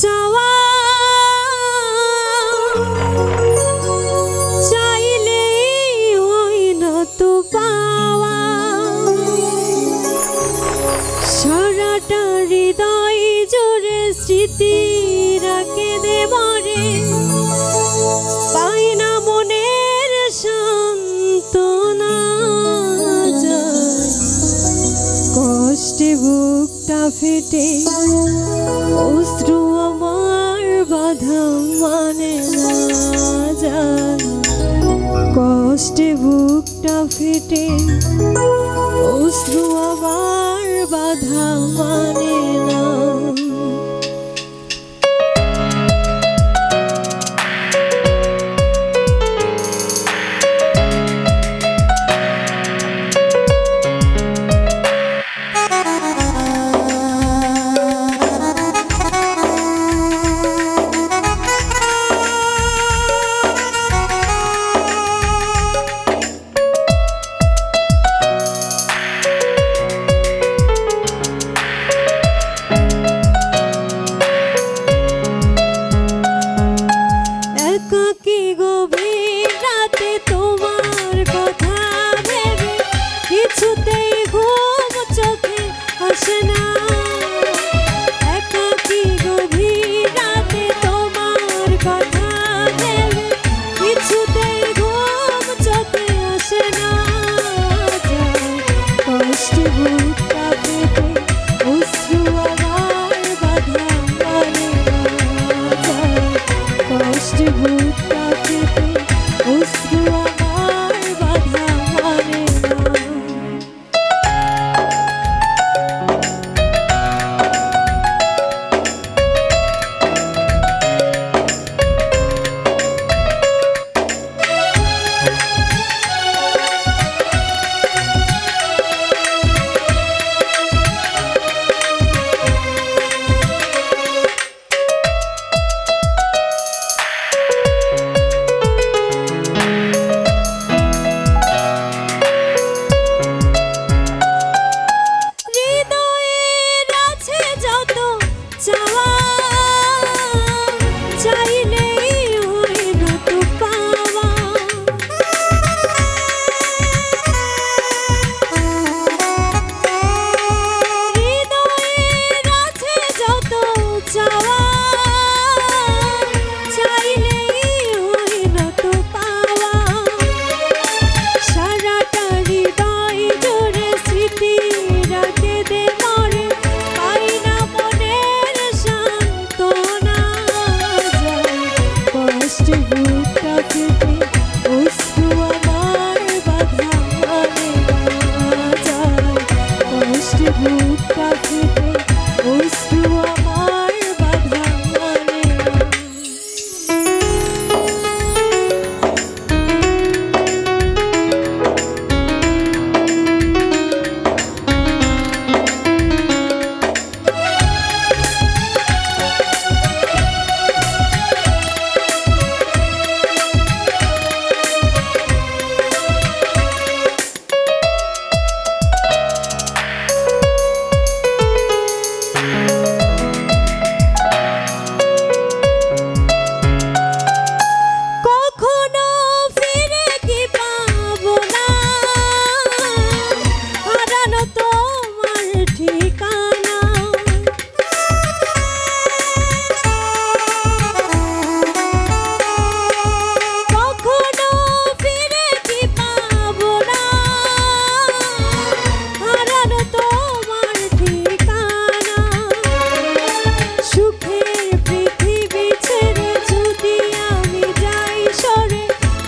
চাওয়া। চাইলেই না তো পাওয়া। হৃদয় জোরে স্মৃতি কষ্টে বুকটা ফেটে, অশ্রু আমার বাধা মানে না কষ্টে বুকটা ফেটে, অশ্রু আমার বাধা মানে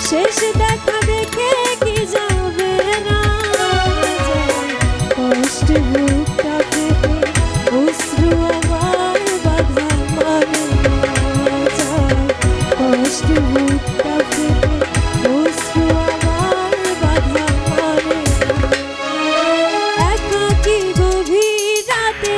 শেষ দেখা দেখে কি যাবে না? কষ্ট বুকটা ফেটে অশ্রু আমার বাধা মানে কষ্ট বুকটা ফেটে অশ্রু আমার বাধা মানে একা কি গভীর রাতে